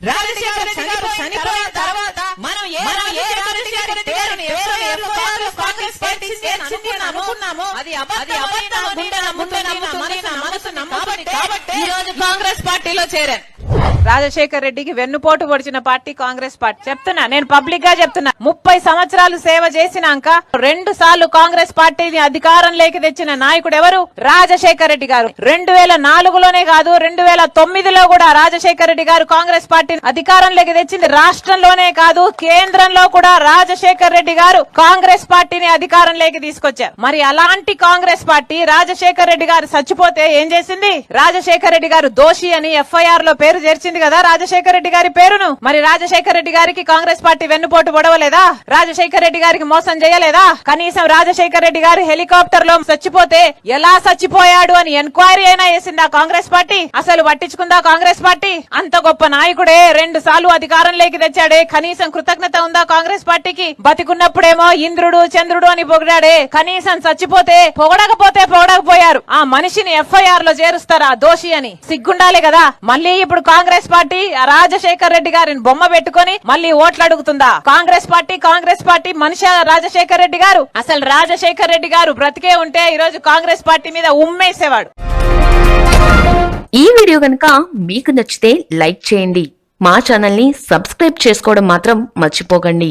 రాజశేఖర రెడ్డి గారు చనిపోయిన తర్వాత మనం ఏ రాజశేఖర రెడ్డి గారిని ఎవరు కాంగ్రెస్ పార్టీ అనుకున్నామో అది మనసు కాబట్టి ఈ రోజు కాంగ్రెస్ పార్టీలో చేరాను. రాజశేఖర్ రెడ్డికి వెన్నుపోటు పొడిచిన పార్టీ కాంగ్రెస్ పార్టీ. చెప్తున్నా నేను పబ్లిక్గా చెప్తున్నా. ముప్పై సంవత్సరాలు సేవ చేసినాక రెండు సార్లు కాంగ్రెస్ పార్టీని అధికారంలోకి తెచ్చిన నాయకుడు ఎవరు? రాజశేఖర్ రెడ్డి గారు. రెండు వేల నాలుగులోనే కాదు రెండు వేల తొమ్మిదిలో కూడా రాజశేఖర్ రెడ్డి గారు కాంగ్రెస్ పార్టీని అధికారంలోకి తెచ్చింది. రాష్ట్రంలోనే కాదు కేంద్రంలో కూడా రాజశేఖర్ రెడ్డి గారు కాంగ్రెస్ పార్టీని అధికారంలోకి తీసుకొచ్చారు. మరి అలాంటి కాంగ్రెస్ పార్టీ రాజశేఖర్ రెడ్డి గారు చచ్చిపోతే ఏం చేసింది? రాజశేఖర్ రెడ్డి గారు దోషి అని ఎఫ్ఐఆర్లో పేరు చేర్చింది కదా రాజశేఖర రెడ్డి గారి పేరును? మరి రాజశేఖర రెడ్డి గారికి కాంగ్రెస్ పార్టీ వెన్నుపోటు పొడవలేదా? రాజశేఖర్ రెడ్డి గారికి మోసం చేయలేదా? కనీసం రాజశేఖర రెడ్డి గారు హెలికాప్టర్లో చచ్చిపోతే ఎలా చచ్చిపోయాడు అని ఎంక్వైరీ అయినా వేసిందా కాంగ్రెస్ పార్టీ? అసలు పట్టించుకుందా కాంగ్రెస్ పార్టీ? అంత గొప్ప నాయకుడే రెండు సార్లు అధికారంలోకి తెచ్చాడే. కనీసం కృతజ్ఞత ఉందా కాంగ్రెస్ పార్టీకి? బతికున్నప్పుడేమో ఇంద్రుడు చంద్రుడు అని పొగిడాడే. కనీసం చచ్చిపోతే పొగడకపోతే పొగడకపోయారు. ఆ మనిషిని ఎఫ్ఐఆర్లో చేరుస్తారా దోషి అని? సిగ్గుండాలి కదా. మళ్ళీ ఇప్పుడు కాంగ్రెస్ పార్టీ రాజశేఖర్ రెడ్డి గారిని బొమ్మ పెట్టుకొని మళ్ళీ ఓట్లు అడుగుతుందా? కాంగ్రెస్ పార్టీ కాంగ్రెస్ పార్టీ మనిషి రాజశేఖర్ రెడ్డి గారు. అసలు రాజశేఖర్ రెడ్డి గారు బ్రతికే ఉంటే ఈ రోజు కాంగ్రెస్ పార్టీ మీద ఉమ్మేసేవాడు. ఈ వీడియో కనుక మీకు నచ్చితే లైక్ చేయండి. మా ఛానల్ని సబ్స్క్రైబ్ చేసుకోవడం మాత్రం మర్చిపోకండి.